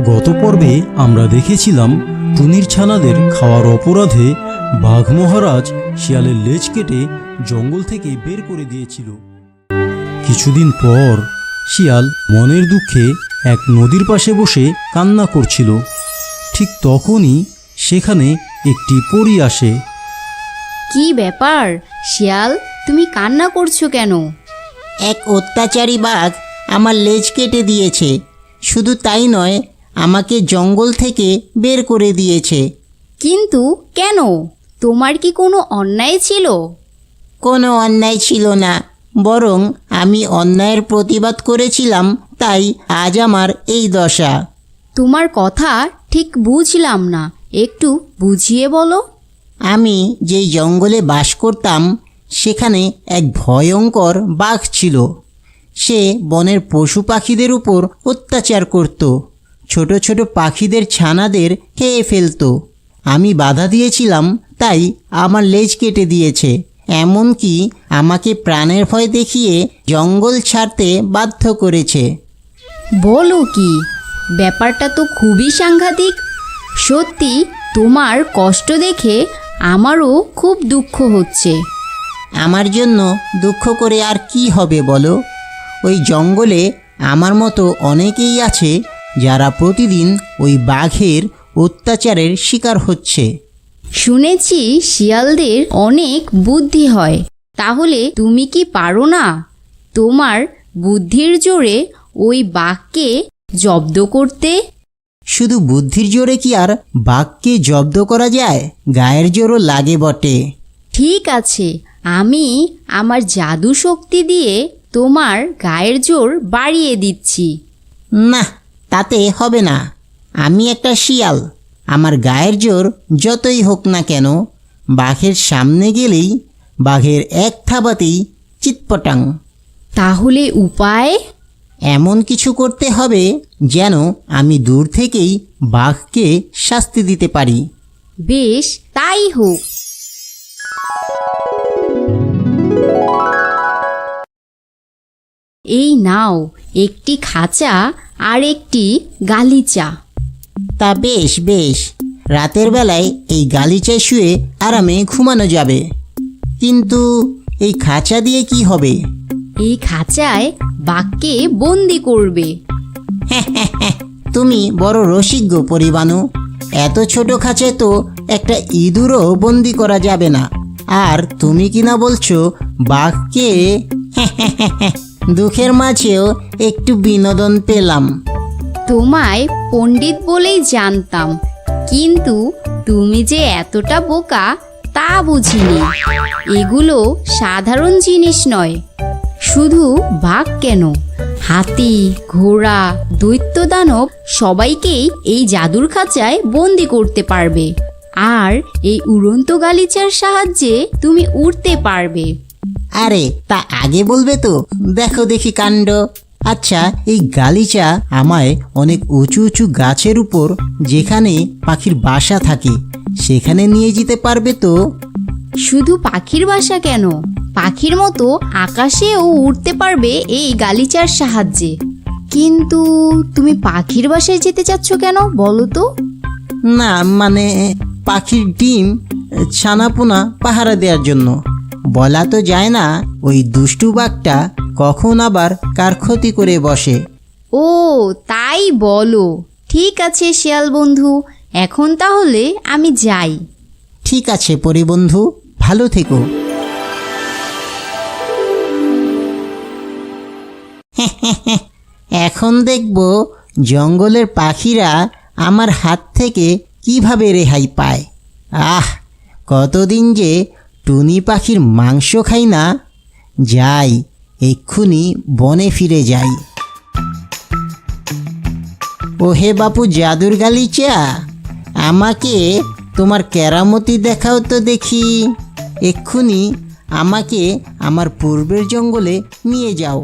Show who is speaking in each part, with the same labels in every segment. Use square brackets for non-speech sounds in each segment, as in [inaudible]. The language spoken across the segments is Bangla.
Speaker 1: গত পর্বে আমরা দেখেছিলাম টুনির ছানাদের খাওয়ার অপরাধে বাঘ মহারাজ শিয়ালের লেজ কেটে জঙ্গল থেকে বের করে দিয়েছিল। কিছুদিন পর শিয়াল মনের দুঃখে এক নদীর পাশে বসে কান্না করছিল। ঠিক তখনই সেখানে একটি পরী আসে।
Speaker 2: কি ব্যাপার? শিয়াল তুমি কান্না করছ কেন?
Speaker 3: এক অত্যাচারী বাঘ আমার লেজ কেটে দিয়েছে। শুধু তাই নয় আমাকে জঙ্গল থেকে বের করে দিয়েছে।
Speaker 2: কিন্তু কেন? তোমার কি কোনো অন্যায় ছিল?
Speaker 3: কোনো অন্যায় ছিল না বরং আমি অন্যায়ের প্রতিবাদ করেছিলাম তাই আজ আমার এই দশা।
Speaker 2: তোমার কথা ঠিক বুঝলাম না একটু বুঝিয়ে বলো।
Speaker 3: আমি যেই জঙ্গলে বাস করতাম সেখানে এক ভয়ঙ্কর বাঘ ছিল। সে বনের পশু পাখিদের উপর অত্যাচার করত। ছোট ছোট পাখিদের ছানাদের খেয়ে ফেলতো। আমি বাধা দিয়েছিলাম তাই আমার লেজ কেটে দিয়েছে। এমনকি আমাকে প্রাণের ভয় দেখিয়ে জঙ্গল ছাড়তে বাধ্য করেছে।
Speaker 2: বলো কি? ব্যাপারটা তো খুবই সাংঘাতিক। সত্যি তোমার কষ্ট দেখে আমারও খুব দুঃখ হচ্ছে।
Speaker 3: আমার জন্য দুঃখ করে আর কি হবে বলো? ওই জঙ্গলে আমার মতো অনেকেই আছে যারা প্রতিদিন ওই বাঘের অত্যাচারের শিকার হচ্ছে।
Speaker 2: শুনেছি শিয়ালদের অনেক বুদ্ধি হয়। তাহলে তুমি কি পারো না? তোমার বুদ্ধির জোরে ওই বাঘকে জব্দ করতে?
Speaker 3: শুধু বুদ্ধির জোরে কি আর বাঘকে জব্দ করা যায়? গায়ের জোরও লাগে বটে।
Speaker 2: ঠিক আছে আমি আমার জাদু শক্তি দিয়ে তোমার গায়ের জোর বাড়িয়ে দিচ্ছি।
Speaker 3: না তাতে হবে না। আমি একটা শিয়াল। আমার গায়ের জোর যতই হোক না কেন বাঘের সামনে গেলেই বাঘের এক থাবাতেই চিৎপটাং।
Speaker 2: তাহলে উপায়?
Speaker 3: এমন কিছু করতে হবে যেন আমি দূর থেকেই বাঘকে শাস্তি দিতে পারি।
Speaker 2: বেশ তাই হোক। এই নাও একটি খাঁচা আর একটি গালিচা।
Speaker 3: তা বেশ বেশ। রাতের বেলায় এই গালিচায় শুয়ে আরামে ঘুমানো যাবে। কিন্তু এই খাঁচা দিয়ে কি হবে?
Speaker 2: এই খাঁচায় বাঘকে বন্দি করবে।
Speaker 3: তুমি বড় রসিজ্ঞ পরিবানু। এত ছোট খাঁচায় তো একটা ইঁদুরও বন্দি করা যাবে না। আর তুমি কিনা বলছো বাঘকে দুঃখের মাঝেও একটু বিনোদন পেলাম।
Speaker 2: তোমায় পণ্ডিত বলেই জানতাম, কিন্তু তুমি যে এতটা বোকা, তা বুঝিনি। এগুলো সাধারণ জিনিস নয়, শুধু বাঘ কেন? হাতি, ঘোড়া, দৈত্য দানব সবাইকেই এই জাদুর খাঁচায় বন্দি করতে পারবে। আর এই উড়ন্ত গালিচার সাহায্যে তুমি উড়তে পারবে।
Speaker 3: আরে তা আগে বলবে তো। দেখো দেখি কাণ্ড। আচ্ছা এই গালিচা আমায় অনেক উঁচু উঁচু গাছের উপর যেখানে পাখির বাসা থাকে সেখানে নিয়ে যেতে পারবে তো?
Speaker 2: শুধু পাখির বাসা কেন? পাখির মতো আকাশেও উড়তে পারবে এই গালিচার সাহায্যে। কিন্তু তুমি পাখির বাসায় যেতে চাচ্ছ কেন বলো তো?
Speaker 3: না মানে পাখির ডিম ছানাপোনা পাহারা দেওয়ার জন্য। বলা তো যায় না ওই দুষ্টু বাঘটা কখন আবার কার ক্ষতি করে বসে।
Speaker 2: ও তাই বলো। ঠিক আছে শিয়াল বন্ধু এখন তাহলে আমি যাই।
Speaker 3: ঠিক আছে পরিবন্ধু ভালো থেকো। [laughs] এখন দেখব জঙ্গলের পাখিরা আমার হাত থেকে কীভাবে রেহাই পায়। আহ কতদিন যে টুনি পাখির মাংস খাই না, যাই, এক্ষুনি বনে ফিরে যাই। ওহে বাপু জাদুর গালিচা, আমাকে তোমার কেরামতি দেখাও তো দেখি। এক্ষুনি আমাকে আমার পূর্বের জঙ্গলে নিয়ে যাও।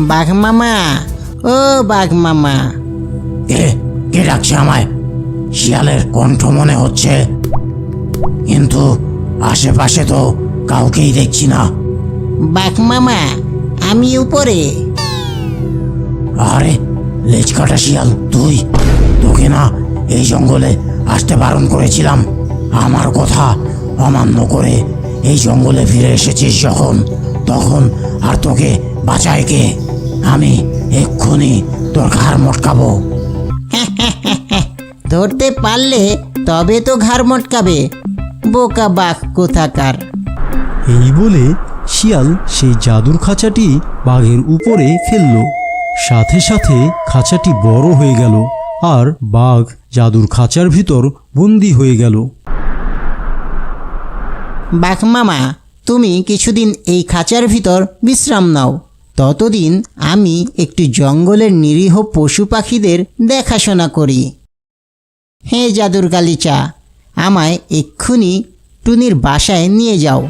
Speaker 3: বাঘ মামা। ও বাঘ মামা।
Speaker 4: কে কে ডাকছে আমায়? শিয়ালের কণ্ঠ মনে হচ্ছে। কিন্তু আশেপাশে তো কাউকেই দেখছি না।
Speaker 3: বাঘ মামা আমি উপরে।
Speaker 4: আরে লেজ কাটা শিয়াল তুই? তোকে না এই জঙ্গলে আসতে বারণ করেছিলাম। আমার কথা অমান্য করে এই জঙ্গলে ফিরে এসেছিস যখন। তখন আর তোকে বাঁচায় কে? আমি এক্ষুনি তোর ঘাড় মটকাবো। [laughs]
Speaker 3: ধরতে পারলে তবে তো ঘাড় মটকাবে। বোকা বাঘ কোথাকার।
Speaker 1: এই বলে শিয়াল সেই জাদুর খাঁচাটি বাঘের উপরে ফেলল। সাথে সাথে খাঁচাটি বড় হয়ে গেল আর বাঘ জাদুর খাঁচার ভিতর বন্দি হয়ে গেল।
Speaker 3: বাঘ মামা তুমি কিছুদিন এই খাঁচার ভিতর বিশ্রাম নাও। ততদিন আমি একটু জঙ্গলের নিরীহ পশু পাখিদের দেখাশোনা করি। হে জাদুর গালিচা, আমায় এক্ষুনি টুনির বাসায় নিয়ে যাও।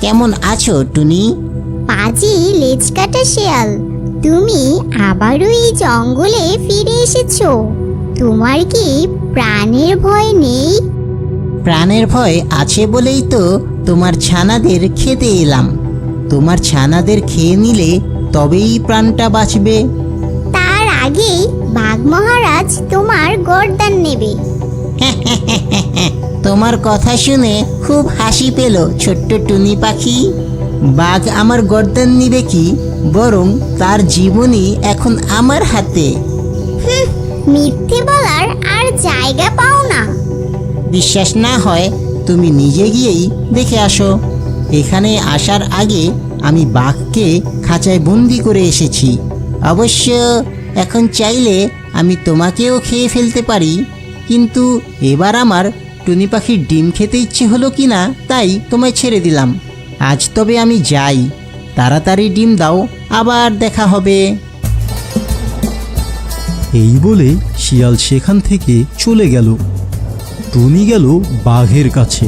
Speaker 3: কেমন আছো টুনি?
Speaker 5: পাজি, লেজ কাটা শেয়াল। তুমি আবারও এই জঙ্গলে ফিরে এসেছ। তোমার কি প্রাণের ভয় নেই?
Speaker 3: প্রাণের ভয় আছে বলেই তো তোমার ছানাদের খেতে এলাম। তোমার ছানাদের খেয়ে নিলে তবেই প্রাণটা বাঁচবে।
Speaker 5: তার আগেই বাঘ মহারাজ তোমার গর্দান নেবে। [laughs]
Speaker 3: তোমার কথা শুনে খুব হাসি পেল ছোট্ট টুনি পাখি। বাঘ আমার গর্দান নিবে কি? বরং তার জীবনই এখন আমার হাতে।
Speaker 5: মিথ্যে বলার আর জায়গা পাও না।
Speaker 3: বিশ্বাস না হয়, তুমি নিজে গিয়েই দেখে আসো। এখানে আসার আগে আমি বাঘকে খাঁচায় বন্দি করে এসেছি। অবশ্য এখন চাইলে আমি তোমাকেও খেয়ে ফেলতে পারি। কিন্তু এবার আমার টুনি পাখির ডিম খেতে ইচ্ছে হলো কি না তাই তোমায় ছেড়ে দিলাম। আজ তবে আমি যাই। তাড়াতাড়ি ডিম দাও, আবার দেখা হবে।
Speaker 1: এই বলে শিয়াল সেখান থেকে চলে গেল। টুনি গেল বাঘের কাছে।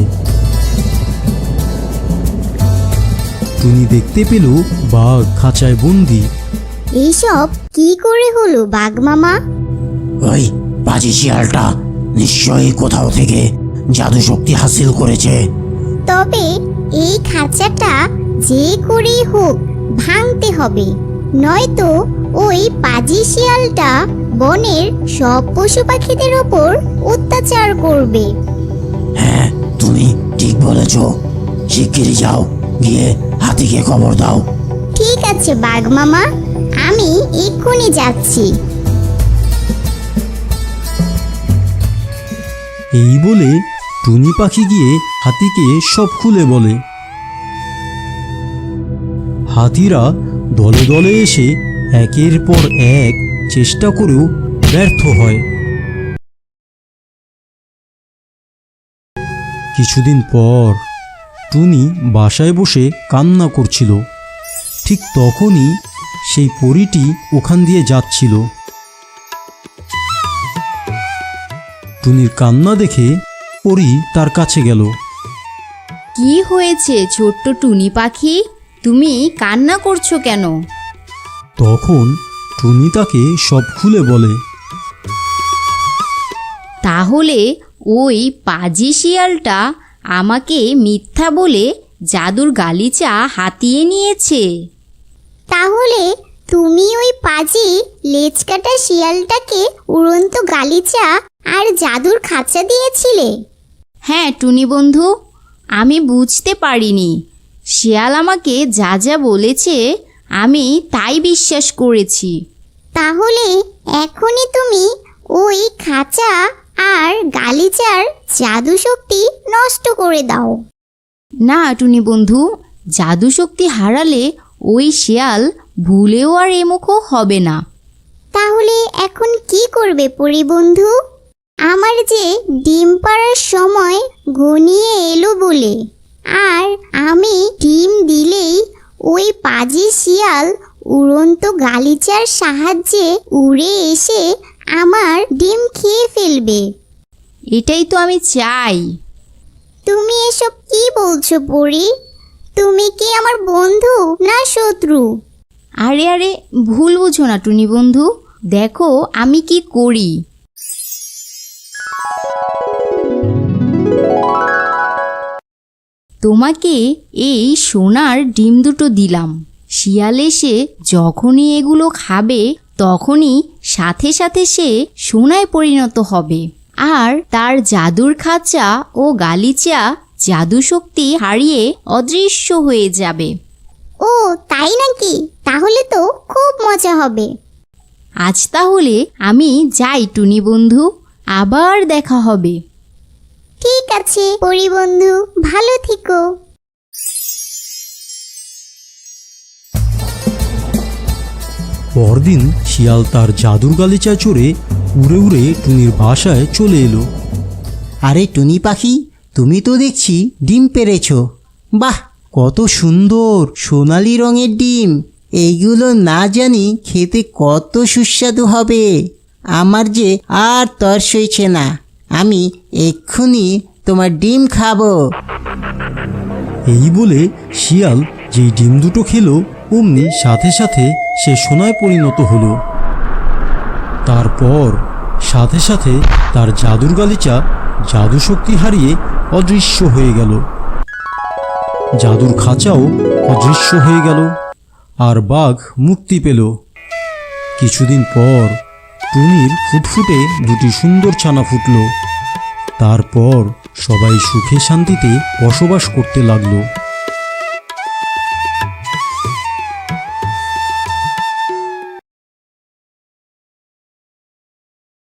Speaker 1: টুনি দেখতে পেল বাঘ খাঁচায় বন্দি।
Speaker 5: এইসব কি করে হলো বাঘ মামা?
Speaker 4: ওই বাজি শিয়ালটা নিশ্চয়ই কোথাও থেকে জাদু শক্তি হাসিল করেছে।
Speaker 5: তবে এই খাঁচাটা যে করেই হোক ভাঙতে হবে। নয়তো ওই পাজি শিয়ালটা বনের সব পশু পাখিদের ওপর অত্যাচার করবে।
Speaker 4: হ্যাঁ তুমি ঠিক বলেছ। শিগগিরই যাও গিয়ে হাতিকে খবর দাও।
Speaker 5: ঠিক আছে বাঘ মামা। আমি এক্ষুনি যাচ্ছি।
Speaker 1: এই বলে টুনি পাখি গিয়ে হাতিকে সব খুলে বলে। হাতিরা দলে দলে এসে একের পর এক চেষ্টা করেও ব্যর্থ হয়। কিছুদিন পর টুনি বাসায় বসে কান্না করছিল। ঠিক তখনই সেই পরীটি ওখান দিয়ে যাচ্ছিল। টুনির কান্না দেখে পরি তার কাছে গেল।
Speaker 2: কি হয়েছে ছোট্ট টুনি পাখি? তুমি কান্না করছ কেন?
Speaker 1: তখন টুনি তাকে সব খুলে বলে।
Speaker 2: তাহলে ওই পাজি শিয়ালটা আমাকে মিথ্যা বলে জাদুর গালিচা হাতিয়ে নিয়েছে।
Speaker 5: তাহলে তুমি ওই পাজি লেজ কাটা শিয়ালটাকে উড়ন্ত গালিচা আর জাদুর খাঁচা দিয়েছিলে?
Speaker 2: হ্যাঁ টুনি বন্ধু আমি বুঝতে পারিনি। শিয়াল আমাকে যা যা বলেছে আমি তাই বিশ্বাস করেছি।
Speaker 5: তাহলে এখনই তুমি ওই খাঁচা আর গালিচার জাদু শক্তি নষ্ট করে দাও।
Speaker 2: না টুনি বন্ধু জাদু শক্তি হারালে ওই শিয়াল ভুলেও আর এমুখো হবে না।
Speaker 5: তাহলে এখন কি করবে পরিবন্ধু আমার যে ডিম পাড়ার সময় ঘনিয়ে এলো বলে আর আমি ডিম দিলেই ওই পাজি শিয়াল উড়ন্ত গালিচার সাহায্যে উড়ে এসে আমার ডিম খেয়ে ফেলবে।
Speaker 2: এটাই তো আমি চাই।
Speaker 5: তুমি এসব কি বলছো পরি? তুমি কি আমার বন্ধু না শত্রু?
Speaker 2: আরে আরে ভুল বুঝো না টুনি বন্ধু। দেখো আমি কি করি। তোমাকে এই সোনার ডিম দুটো দিলাম। শিয়াল এসে যখনই এগুলো খাবে তখনই সাথে সাথে সে সোনায় পরিণত হবে। আর তার জাদুর খাঁচা ও গালিচা জাদু শক্তি হারিয়ে অদৃশ্য হয়ে যাবে।
Speaker 5: ও তাই নাকি? তাহলে তো খুব মজা হবে।
Speaker 2: আজ তাহলে আমি যাই টুনি বন্ধু। আবার দেখা হবে।
Speaker 5: ঠিক আছে পরিবন্ধু ভালো থেকো।
Speaker 1: পরদিন শিয়াল তার জাদুর গালিচা চড়ে উড়ে উড়ে টুনির বাসায় চলে এলো।
Speaker 3: আরে টুনি পাখি তুমি তো দেখছি ডিম পেরেছ। বাহ কত সুন্দর সোনালি রঙের ডিম। এইগুলো না জানি খেতে কত সুস্বাদু হবে। আমার যে আর তর সইছে না। আমি এক্ষুনি তোমার ডিম খাব।
Speaker 1: এই বলে শিয়াল যেই ডিম দুটো খেলো অমনি সাথে সাথে সে সোনায় পরিণত হলো। তারপর সাথে সাথে তার জাদুর গালিচা জাদু শক্তি হারিয়ে অদৃশ্য হয়ে গেল। জাদুর খাঁচাও অদৃশ্য হয়ে গেল আর বাঘ মুক্তি পেল। কিছুদিন পর টুনির ফুটফুটে দুটি সুন্দর ছানা ফুটল। তারপর সবাই সুখে শান্তিতে বসবাস করতে লাগল।